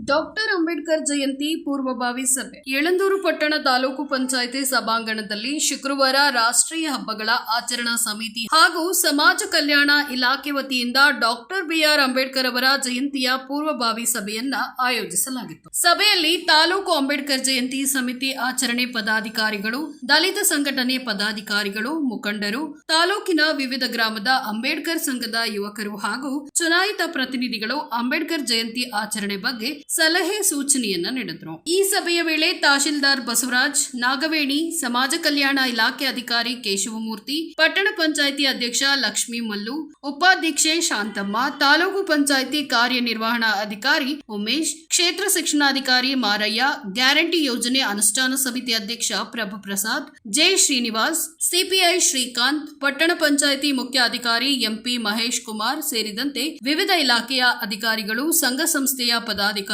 Doctor Ambedkar Jayanti ಪೂರ್ವಭಾವಿ ಸಭೆ. ಯಳಂದೂರು ಪಟ್ಟಣ ತಾಲೂಕು ಪಂಚಾಯಿತಿ ಸಭಾಂಗಣದಲ್ಲಿ ಶುಕ್ರವಾರ ರಾಷ್ಟ್ರೀಯ ಹಬ್ಬಗಳ ಆಚರಣಾ ಸಮಿತಿ ಹಾಗೂ ಸಮಾಜ ಕಲ್ಯಾಣ ಇಲಾಖೆ ವತಿಯಿಂದ ಡಾಕ್ಟರ್ ಬಿಆರ್ ಅಂಬೇಡ್ಕರ್ ಅವರ ಜಯಂತಿಯ ಪೂರ್ವಭಾವಿ ಸಭೆಯನ್ನ ಆಯೋಜಿಸಲಾಗಿತ್ತು. ಸಭೆಯಲ್ಲಿ ತಾಲೂಕು ಅಂಬೇಡ್ಕರ್ ಜಯಂತಿ ಸಮಿತಿ ಆಚರಣೆ ಪದಾಧಿಕಾರಿಗಳು, ದಲಿತ ಸಂಘಟನೆ ಪದಾಧಿಕಾರಿಗಳು, ಮುಖಂಡರು, ತಾಲೂಕಿನ ವಿವಿಧ ಗ್ರಾಮದ ಅಂಬೇಡ್ಕರ್ ಸಂಘದ ಯುವಕರು ಹಾಗೂ ಚುನಾಯಿತ ಪ್ರತಿನಿಧಿಗಳು ಅಂಬೇಡ್ಕರ್ ಜಯಂತಿ ಆಚರಣೆ ಬಗ್ಗೆ ಸಲಹೆ ಸೂಚನೆಯನ್ನ ನೀಡಿದ್ರು. ಈ ಸಭೆಯ ವೇಳೆ ತಹಶೀಲ್ದಾರ್ ಬಸವರಾಜ್, ನಾಗವೇಣಿ, ಸಮಾಜ ಕಲ್ಯಾಣ ಇಲಾಖೆ ಅಧಿಕಾರಿ ಕೇಶವಮೂರ್ತಿ, ಪಟ್ಟಣ ಪಂಚಾಯಿತಿ ಅಧ್ಯಕ್ಷ ಲಕ್ಷ್ಮೀ ಮಲ್ಲು, ಉಪಾಧ್ಯಕ್ಷೆ ಶಾಂತಮ್ಮ, ತಾಲೂಕು ಪಂಚಾಯಿತಿ ಕಾರ್ಯನಿರ್ವಹಣಾ ಅಧಿಕಾರಿ ಉಮೇಶ್, ಕ್ಷೇತ್ರ ಶಿಕ್ಷಣಾಧಿಕಾರಿ ಮಾರಯ್ಯ, ಗ್ಯಾರಂಟಿ ಯೋಜನೆ ಅನುಷ್ಠಾನ ಸಮಿತಿ ಅಧ್ಯಕ್ಷ ಪ್ರಭು ಪ್ರಸಾದ್ ಜೆ ಶ್ರೀನಿವಾಸ್, ಸಿಪಿಐ ಶ್ರೀಕಾಂತ್, ಪಟ್ಟಣ ಪಂಚಾಯಿತಿ ಮುಖ್ಯ ಅಧಿಕಾರಿ ಎಂಪಿ ಮಹೇಶ್ ಕುಮಾರ್ ಸೇರಿದಂತೆ ವಿವಿಧ ಇಲಾಖೆಯ ಅಧಿಕಾರಿಗಳು, ಸಂಘ ಸಂಸ್ಥೆಯ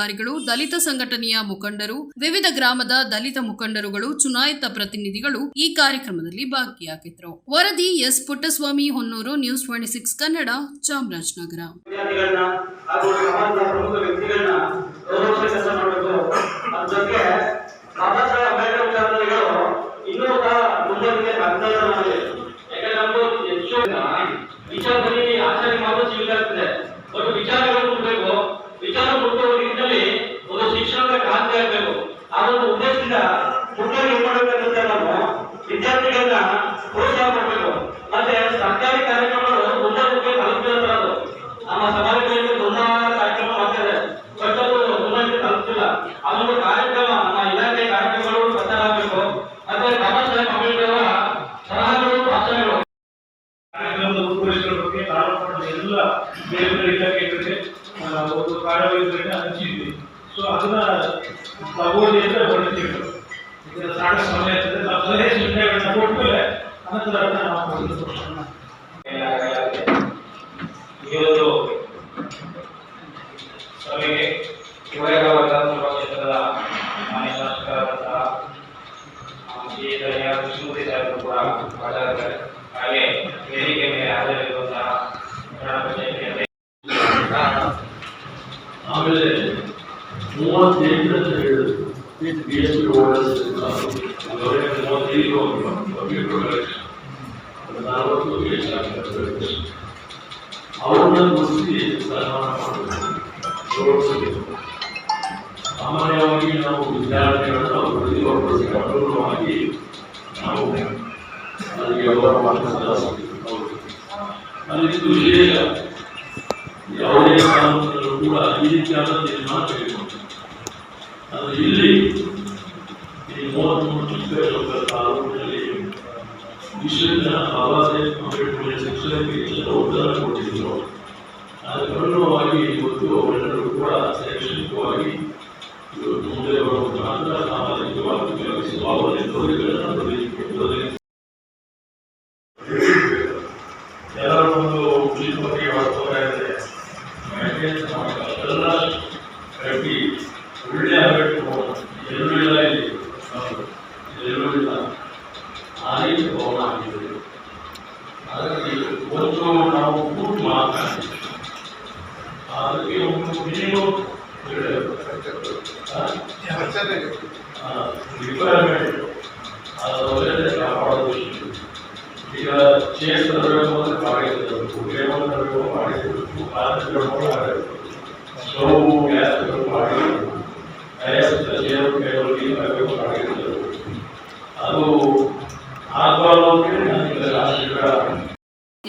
ಪದಾಧಿಕಾರಿಗಳು ದಲಿತ ಸಂಘಟನೆಯ ಮುಖಂಡರು, ವಿವಿಧ ಗ್ರಾಮದ ದಲಿತ ಮುಖಂಡರುಗಳು, ಚುನಾಯಿತ ಪ್ರತಿನಿಧಿಗಳು ಈ ಕಾರ್ಯಕ್ರಮದಲ್ಲಿ ಭಾಗಿಯಾಗಿದ್ದರು ವರದಿ S. Puttaswamy, Honnur, news twenty six, Kannada, Chamarajanagar. ಸಹ ರೂಪುರೇಷೆಗಳ ಬಗ್ಗೆ ತಾಲೂಕಿನ ಎಲ್ಲ ಬೇರೆ ಇಲಾಖೆಗಳಿಗೆ ಒಂದು ಕಾರ್ಯವಹಿಸಿದ್ರೆ ಹಂಚಿದ್ವಿ. ಸೊ ಅದನ್ನ ತಗೊಳ್ಳಿ ಅಂತ ಹೊರಡ್ತೀವಿ ಇದರ ಸಾಕು ಸಮಯ ಇರ್ತದೆ ನಾವು ಸಲಹೆ ಕೊಟ್ಮೇಲೆ ಅನಂತರ ನಾವು ಒಂದು ಸಭೆಗೆ ಶಿವಯೋಗ ಕ್ಷೇತ್ರದ ಮಾನ್ಯ ಶಾಸಕರಾದಂತಹ ಶ್ರೀ ಸಾಹೇಬರು ಕೂಡ ಹಾಜರಿದ್ದಾರೆ. ಹಾಗೆ ವೇದಿಕೆ ಮೇಲೆ ಹಾಜರಿರುವಂತಹ ಕನ್ನಡ ಪಂಚಾಯತಿ ಆಮೇಲೆ ಮೂವತ್ತೆಂಟು ಅಂತ ಹೇಳಿದ್ರು ಬಿ ಎಸ್ ಪಿ ಓಡರ್ಸ್ ಮೂವತ್ತೈದು ನಲವತ್ತು ಎಷ್ಟು ಅವ್ರನ್ನ ಗುರುತಿಸಿ ಸನ್ಮಾನ ಮಾಡಬೇಕು ಗೌರವಿಸಬೇಕು ಸಾಮಾನ್ಯವಾಗಿ ನಾವು ವಿದ್ಯಾರ್ಥಿಗಳನ್ನ ಪ್ರತಿಯೊಬ್ಬರು ಗೌರವವಾಗಿ ನಾವು ಯಾವುದೇ ಕಾರಣದಲ್ಲೂ ಕೂಡ ಈ ರೀತಿಯಾದ ತೀರ್ಮಾನ ತೆಗೆದುಕೊಂಡು ಅದು ಇಲ್ಲಿ ಈ ಮೂವತ್ತ್ಮೂರು ಚಿಕ್ಕಬಳ್ಳಾಪುರ ತಾಲೂಕಿನಲ್ಲಿ ವಿಶ್ವದ ಆವಾಸೆ ಅಂಬೇಡ್ಕರ್ ಶಿಕ್ಷಣಕ್ಕೆ ಹೆಚ್ಚಿನ ಉದ್ದಾರ ಕೊಟ್ಟಿದ್ದರು ಅದಕ್ಕೆ ಪರಿಣಾಮವಾಗಿ ಇವತ್ತು ಅವರೆಲ್ಲರೂ ಕೂಡ ಶೈಕ್ಷಣಿಕವಾಗಿ ಮುಂದೆ ಬರುವ ಮುಖಾಂತರ ಸಾಮಾಜಿಕವಾಗಿ ಕೆಲಸ ಆ ರೀತಿ ಭವನ ಆಗಿದೆ ಹಾಗಾಗಿ ಒಂದು ನಾವು ಕೂತು ಮಾತನಾಡ್ತೀವಿ ಅದಕ್ಕೆ ಒಂದು ಮಿನಿಮಮ್ ರಿಕ್ವೈರ್ಮೆಂಟ್ ಅದರೊಳಗಡೆ ಕಾಪಾಡೋದು ಈಗ ಚೇರ್ ತರಬೇಕು ಅಂದ್ರೆ ಮಾಡಿರಬೇಕು ಟೇಬಲ್ ತರಬೇಕು ಮಾಡಿರಬೇಕು ಪಾತ್ರೆಗಳು ಮಾಡಬೇಕು ಸ್ಟವ್ ಗ್ಯಾಸ್ಗಳು